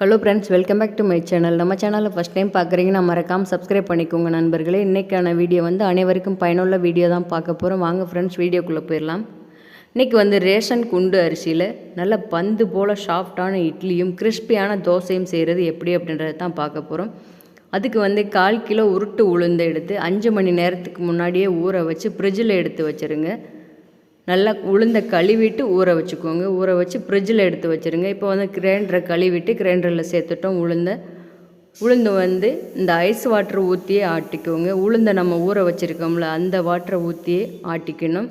Hello friends welcome back to my channel நம்ம சேனலில் first time பார்க்குறீங்கன்னா மறக்காமல் சப்ஸ்கிரைப் பண்ணிக்கோங்க நண்பர்களே. இன்றைக்கான வீடியோ வந்து அனைவருக்கும் பயனுள்ள வீடியோ தான் பார்க்க போகிறோம் வாங்க ஃப்ரெண்ட்ஸ் வீடியோக்குள்ளே போயிடலாம் இன்றைக்கி வந்து ரேஷன் குண்டு அரிசியில் நல்ல பந்து போல் சாஃப்டான இட்லியும் கிறிஸ்பியான தோசையும் செய்கிறது எப்படி அப்படின்றத தான் பார்க்க போகிறோம் அதுக்கு வந்து கால் கிலோ உருட்டு உளுந்து எடுத்து அஞ்சு மணி நேரத்துக்கு முன்னாடியே ஊற வச்சு ஃப்ரிட்ஜில் எடுத்து வச்சுருங்க. நல்லா உளுந்தை கழுவிட்டு ஊற வச்சுக்கோங்க. ஊற வச்சு ஃப்ரிட்ஜில் எடுத்து வச்சுருங்க. இப்போ வந்து கிரைண்டரை கழுவிட்டு கிரைண்டரில் சேர்த்துட்டோம் உளுந்தை. உளுந்து வந்து இந்த ஐஸ் வாட்டர் ஊற்றியே ஆட்டிக்கோங்க. உளுந்தை நம்ம ஊற வச்சுருக்கோம்ல அந்த வாட்டரை ஊற்றியே ஆட்டிக்கணும்.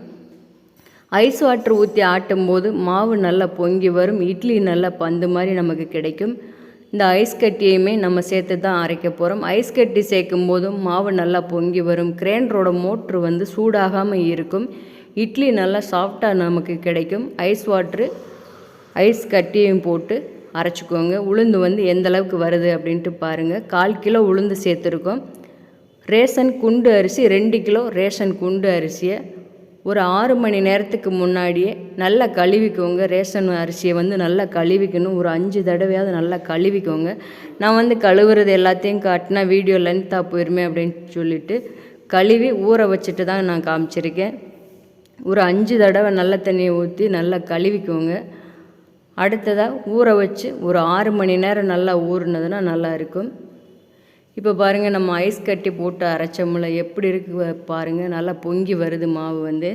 ஐஸ் வாட்டர் ஊற்றி ஆட்டும்போது மாவு நல்லா பொங்கி வரும். இட்லி நல்லா பந்து மாதிரி நமக்கு கிடைக்கும். இந்த ஐஸ் கட்டியுமே நம்ம சேர்த்து தான் அரைக்க போகிறோம் ஐஸ் கட்டி சேர்க்கும் போதும் மாவு நல்லா பொங்கி வரும். கிரைண்டரோட மோட்ரு வந்து சூடாகாமல் இருக்கும். இட்லி நல்லா சாஃப்டாக நமக்கு கிடைக்கும். ஐஸ் வாட்ரு ஐஸ் கட்டியும் போட்டு அரைச்சிக்கோங்க. உளுந்து வந்து எந்த அளவுக்கு வருது அப்படின்ட்டு பாருங்கள் கால் கிலோ உளுந்து சேர்த்துருக்கோம். ரேஷன் குண்டு அரிசி ரெண்டு கிலோ ரேஷன் குண்டு அரிசியை. ஒரு ஆறு மணி நேரத்துக்கு முன்னாடியே நல்லா கழுவிக்கோங்க. ரேஷன் அரிசியை வந்து நல்லா கழுவிக்கணும். ஒரு அஞ்சு தடவையாவது நல்லா கழுவிக்கோங்க. நான் வந்து கழுவுறது எல்லாத்தையும் காட்டினா வீடியோ லென்த்தாக போயிருமே அப்படின்னு சொல்லிட்டு கழுவி ஊற வச்சுட்டு தான் நான் காமிச்சிருக்கேன். ஒரு அஞ்சு தடவை நல்ல தண்ணியை ஊற்றி நல்லா கழுவிக்கோங்க. அடுத்ததாக ஊற வச்சு ஒரு ஆறு மணி நேரம் நல்லா ஊறுனதுன்னா நல்லா இருக்கும். இப்போ பாருங்கள் நம்ம ஐஸ் கட்டி போட்டு அரைச்சோம்ல எப்படி இருக்கு பாருங்கள் நல்லா பொங்கி வருது மாவு வந்து.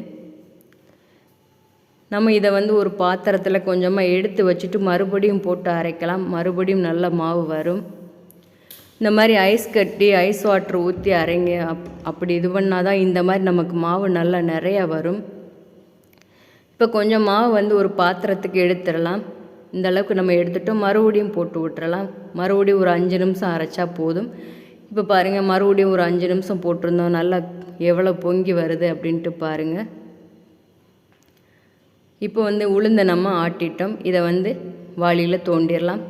நம்ம இதை வந்து ஒரு பாத்திரத்தில் கொஞ்சமாக எடுத்து வச்சுட்டு மறுபடியும் போட்டு அரைக்கலாம். மறுபடியும் நல்ல மாவு வரும். இந்த மாதிரி ஐஸ் கட்டி ஐஸ் வாட்டர் ஊற்றி அரைங்க. அப் அப்படி இது பண்ணால் தான் இந்த மாதிரி நமக்கு மாவு நல்லா நிறையா வரும். இப்போ கொஞ்சம் மாவு வந்து ஒரு பாத்திரத்துக்கு எடுத்துடலாம். இந்த அளவுக்கு நம்ம எடுத்துட்டோம் மறுபடியும் போட்டு விட்டுறலாம். மறுபடியும் ஒரு அஞ்சு நிமிஷம் அரைச்சா போதும். இப்போ பாருங்கள் மறுபடியும் ஒரு அஞ்சு நிமிஷம் போட்டிருந்தோம். நல்லா எவ்வளோ பொங்கி வருது அப்படின்ட்டு பாருங்கள் இப்போ வந்து உளுந்தை நம்ம ஆட்டிட்டோம். இதை வந்து வாளியில் தோண்டிடலாம்.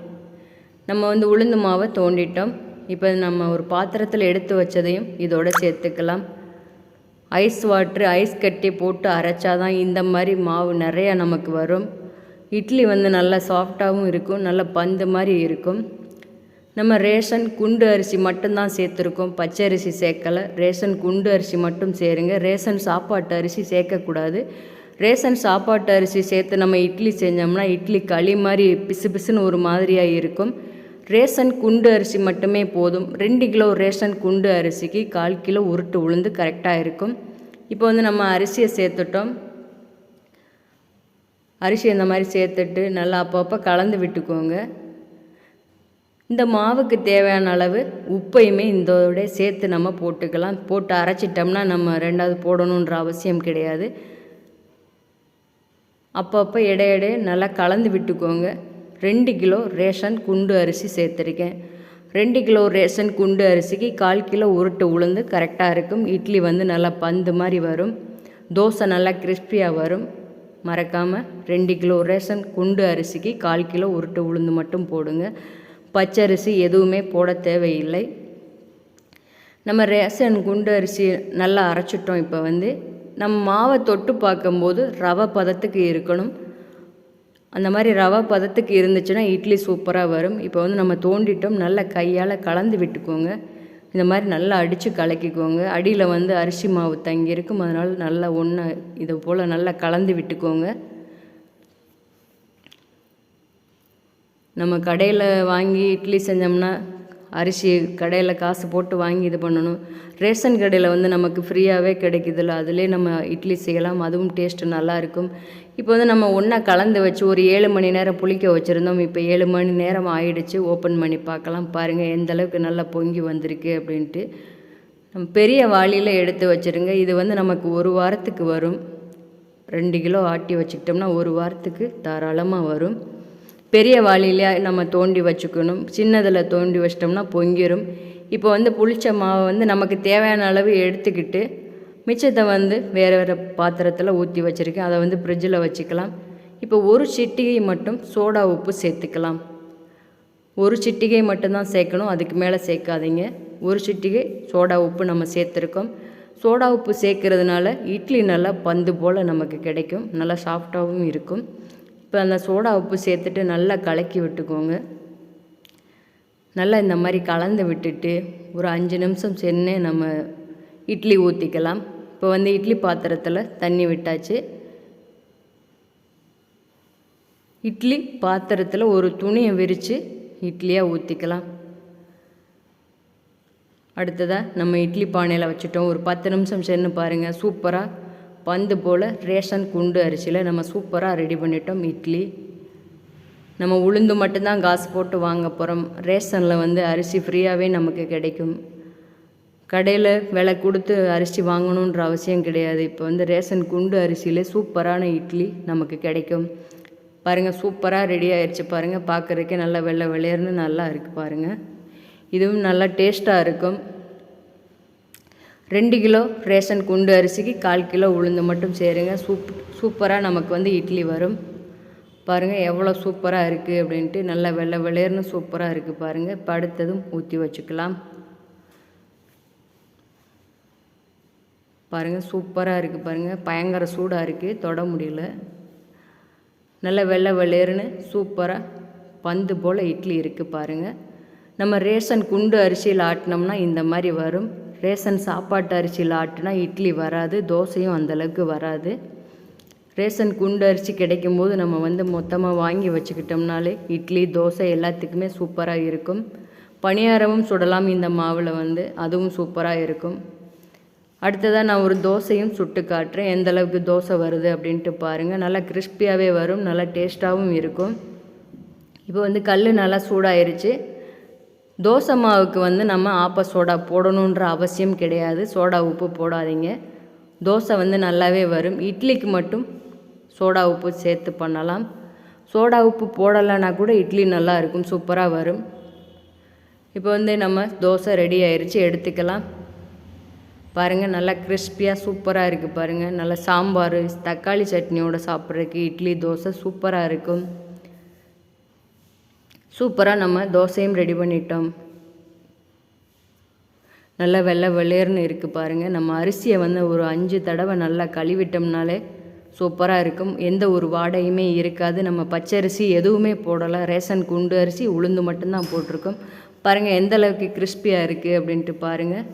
நம்ம வந்து உளுந்து மாவை தோண்டிட்டோம். இப்போ நம்ம ஒரு பாத்திரத்தில் எடுத்து வச்சதையும் இதோடு சேர்த்துக்கலாம். ஐஸ் வாட்ரு ஐஸ் கட்டி போட்டு அரைச்சாதான் இந்த மாதிரி மாவு நிறையா நமக்கு வரும். இட்லி வந்து நல்லா சாஃப்டாகவும் இருக்கும் நல்ல பந்து மாதிரி இருக்கும். நம்ம ரேஷன் குண்டு அரிசி மட்டும்தான் சேர்த்துருக்கோம் பச்சை அரிசி சேர்க்கலை. ரேஷன் குண்டு அரிசி மட்டும் சேருங்க. ரேஷன் சாப்பாட்டு அரிசி சேர்க்கக்கூடாது. ரேஷன் சாப்பாட்டு அரிசி சேர்த்து நம்ம இட்லி செஞ்சோம்னா இட்லி களி மாதிரி பிசு பிசுன்னு ஒரு மாதிரியாக இருக்கும். ரேஷன் குண்டு அரிசி மட்டுமே போதும். ரெண்டு கிலோ ரேஷன் குண்டு அரிசிக்கு கால் கிலோ உருட்டு உளுந்து கரெக்டாக இருக்கும். இப்போ வந்து நம்ம அரிசியை சேர்த்துட்டோம். அரிசி இந்த மாதிரி சேர்த்துட்டு நல்லா அப்பப்போ கலந்து விட்டுக்கோங்க. இந்த மாவுக்கு தேவையான அளவு உப்பையுமே இதோட சேர்த்து நம்ம போட்டுக்கலாம். போட்டு அரைச்சிட்டோம்னா நம்ம ரெண்டாவது போடணுன்ற அவசியம் கிடையாது. அப்பப்போ இடையிடையே நல்லா கலந்து விட்டுக்கோங்க. ரெண்டு கிலோ ரேஷன் குண்டு அரிசி சேர்த்துருக்கேன். ரெண்டு கிலோ ரேஷன் குண்டு அரிசிக்கு கால் கிலோ உருட்டு உளுந்து கரெக்டாக இருக்கும். இட்லி வந்து நல்லா பந்து மாதிரி வரும். தோசை நல்லா கிறிஸ்பியாக வரும். மறக்காமல் ரெண்டு கிலோ ரேஷன் குண்டு அரிசிக்கு கால் கிலோ உருட்டு உளுந்து மட்டும் போடுங்க. பச்சரிசி எதுவுமே போட தேவையில்லை. நம்ம ரேஷன் குண்டு அரிசி நல்லா அரைச்சிட்டோம் இப்போ வந்து. நம்ம மாவை தொட்டு பார்க்கும்போது ரவை பதத்துக்கு இருக்கணும். அந்த மாதிரி ரவா பதத்துக்கு இருந்துச்சுன்னா இட்லி சூப்பராக வரும். இப்போ வந்து நம்ம தோண்டிட்டோம் நல்லா கையால் கலந்து விட்டுக்கோங்க. இந்த மாதிரி நல்லா அடித்து கலக்கிக்கோங்க. அடியில் வந்து அரிசி மாவு தங்கியிருக்கும் அதனால் நல்லா ஒன்று இதை போல் நல்லா கலந்து விட்டுக்கோங்க. நம்ம கடையில் வாங்கி இட்லி செஞ்சோம்னா அரிசி கடையில் காசு போட்டு வாங்கி இது பண்ணணும். ரேஷன் கடையில் வந்து நமக்கு ஃப்ரீயாகவே கிடைக்குதுல்ல அதிலே நம்ம இட்லி செய்யலாம் அதுவும் டேஸ்ட்டு நல்லாயிருக்கும் இப்போ வந்து நம்ம ஒன்றா கலந்து வச்சு ஒரு ஏழு மணி நேரம் புளிக்க வச்சுருந்தோம். இப்போ ஏழு மணி நேரம் ஆயிடுச்சு ஓப்பன் பண்ணி பார்க்கலாம். பாருங்கள் எந்த அளவுக்கு நல்லா பொங்கி வந்திருக்கு அப்படின்ட்டு. நம்ம பெரிய வாளியில் எடுத்து வச்சுருங்க. இது வந்து நமக்கு ஒரு வாரத்துக்கு வரும். ரெண்டு கிலோ ஆட்டி வச்சுக்கிட்டோம்னா ஒரு வாரத்துக்கு தாராளமாக வரும். பெரிய வாளியில் நம்ம தோண்டி வச்சுக்கணும். சின்னதில் தோண்டி வச்சிட்டோம்னா பொங்கிடும் இப்போ வந்து புளிச்ச மாவை வந்து நமக்கு தேவையான அளவு எடுத்துக்கிட்டு மிச்சத்தை வந்து வேறு வேறு பாத்திரத்தில் ஊற்றி வச்சுருக்கேன். அதை வந்து ஃப்ரிட்ஜில் வச்சுக்கலாம். இப்போ ஒரு சிட்டிகை மட்டும் சோடா உப்பு சேர்த்துக்கலாம். ஒரு சிட்டிகை மட்டும்தான் சேர்க்கணும். அதுக்கு மேலே சேர்க்காதீங்க. ஒரு சிட்டிகை சோடா உப்பு நம்ம சேர்த்துருக்கோம். சோடா உப்பு சேர்க்கறதுனால இட்லி நல்லா பந்து போல் நமக்கு கிடைக்கும். நல்லா சாஃப்டாகவும் இருக்கும். இப்போ அந்த சோடா உப்பு சேர்த்துட்டு நல்லா கலக்கி விட்டுக்கோங்க. நல்லா இந்த மாதிரி கலந்து விட்டுட்டு ஒரு அஞ்சு நிமிஷம் சென்று நம்ம இட்லி ஊற்றிக்கலாம் இப்போ வந்து இட்லி பாத்திரத்தில் தண்ணி விட்டாச்சு. இட்லி பாத்திரத்தில் ஒரு துணியை விரித்து இட்லியாக ஊற்றிக்கலாம் அடுத்ததாக நம்ம இட்லி பானையில் வச்சுட்டோம். ஒரு பத்து நிமிஷம் சென்று பாருங்கள் சூப்பராக பந்து போல் ரேஷன் குண்டு அரிசியில் நம்ம சூப்பராக ரெடி பண்ணிட்டோம். இட்லி. நம்ம உளுந்து மட்டும்தான் காசு போட்டு வாங்க போகிறோம் ரேஷனில் வந்து அரிசி ஃப்ரீயாகவே நமக்கு கிடைக்கும். கடையில் விலை கொடுத்து அரிசி வாங்கணுன்ற அவசியம் கிடையாது. இப்போ வந்து ரேஷன் குண்டு அரிசியில் சூப்பரான இட்லி நமக்கு கிடைக்கும். பாருங்கள் சூப்பராக ரெடி ஆயிடுச்சு பாருங்கள் பார்க்குறதுக்கே நல்லா வெள்ளை வெளியர்னு நல்லா இருக்குது பாருங்கள் இதுவும் நல்லா டேஸ்ட்டாக இருக்கும். ரெண்டு கிலோ ரேஷன் குண்டு அரிசிக்கு கால் கிலோ உளுந்து மட்டும் சேருங்க. சூப் சூப்பராக நமக்கு வந்து இட்லி வரும். பாருங்கள் எவ்வளோ சூப்பராக இருக்குது அப்படின்ட்டு நல்லா வெள்ளை வெளியர்னு சூப்பராக இருக்குது பாருங்கள் இப்போ அடுத்ததும் ஊற்றி வச்சுக்கலாம். பாருங்கள் சூப்பராக இருக்குது பாருங்கள் பயங்கர சூடாக இருக்குது தொட முடியல. நல்லா வெள்ளை வெளியர்னு சூப்பராக பந்து போல் இட்லி இருக்குது பாருங்கள் நம்ம ரேஷன் குண்டு அரிசியில் ஆட்டினோம்னா இந்த மாதிரி வரும். ரேஷன் சாப்பாட்டு அரிசியில் ஆட்டினா இட்லி வராது தோசையும் அந்தளவுக்கு வராது. ரேஷன் குண்டு அரிசி கிடைக்கும் போது நம்ம வந்து மொத்தமாக வாங்கி வச்சுக்கிட்டோம்னாலே இட்லி தோசை எல்லாத்துக்குமே சூப்பராக இருக்கும். பணியாரமும் சுடலாம் இந்த மாவில் வந்து அதுவும் சூப்பராக இருக்கும். அடுத்ததாக நான் ஒரு தோசையும் சுட்டு காட்டுறேன். எந்த அளவுக்கு தோசை வருது அப்படின்ட்டு பாருங்கள் நல்லா கிறிஸ்பியாகவே வரும் நல்லா டேஸ்ட்டாகவும் இருக்கும். இப்போ வந்து கல் நல்லா சூடாயிருச்சு. தோசை மாவுக்கு வந்து நம்ம ஆப்ப சோடா போடணுன்ற அவசியம் கிடையாது. சோடா உப்பு போடாதீங்க. தோசை வந்து நல்லாவே வரும். இட்லிக்கு மட்டும் சோடா உப்பு சேர்த்து பண்ணலாம். சோடா உப்பு போடலைன்னா கூட இட்லி நல்லா இருக்கும் சூப்பராக வரும். இப்போ வந்து நம்ம தோசை ரெடி ஆயிடுச்சு எடுத்துக்கலாம். பாருங்கள் நல்லா கிறிஸ்பியாக சூப்பராக இருக்குது பாருங்கள் நல்லா சாம்பார் தக்காளி சட்னியோடு சாப்பிட்றதுக்கு இட்லி தோசை சூப்பராக இருக்கும். சூப்பராக நம்ம தோசையும் ரெடி பண்ணிட்டோம். நல்லா வெள்ளை வெள்ளையர்னு இருக்குது பாருங்கள் நம்ம அரிசியை வந்து ஒரு அஞ்சு தடவை நல்லா கழுவிட்டோம்னாலே சூப்பராக இருக்கும். எந்த ஒரு வாடையுமே இருக்காது. நம்ம பச்சரிசி எதுவுமே போடலை. ரேஷன் குண்டு அரிசி உளுந்து மட்டும்தான் போட்டிருக்கோம். பாருங்கள் எந்த அளவுக்கு கிறிஸ்பியாக இருக்குது அப்படின்ட்டு பாருங்கள்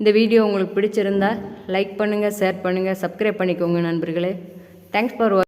இந்த வீடியோ உங்களுக்கு பிடிச்சிருந்தா லைக் பண்ணுங்கள் ஷேர் பண்ணுங்கள் சப்ஸ்கிரைப் பண்ணிக்கோங்க நண்பர்களே. Thanks for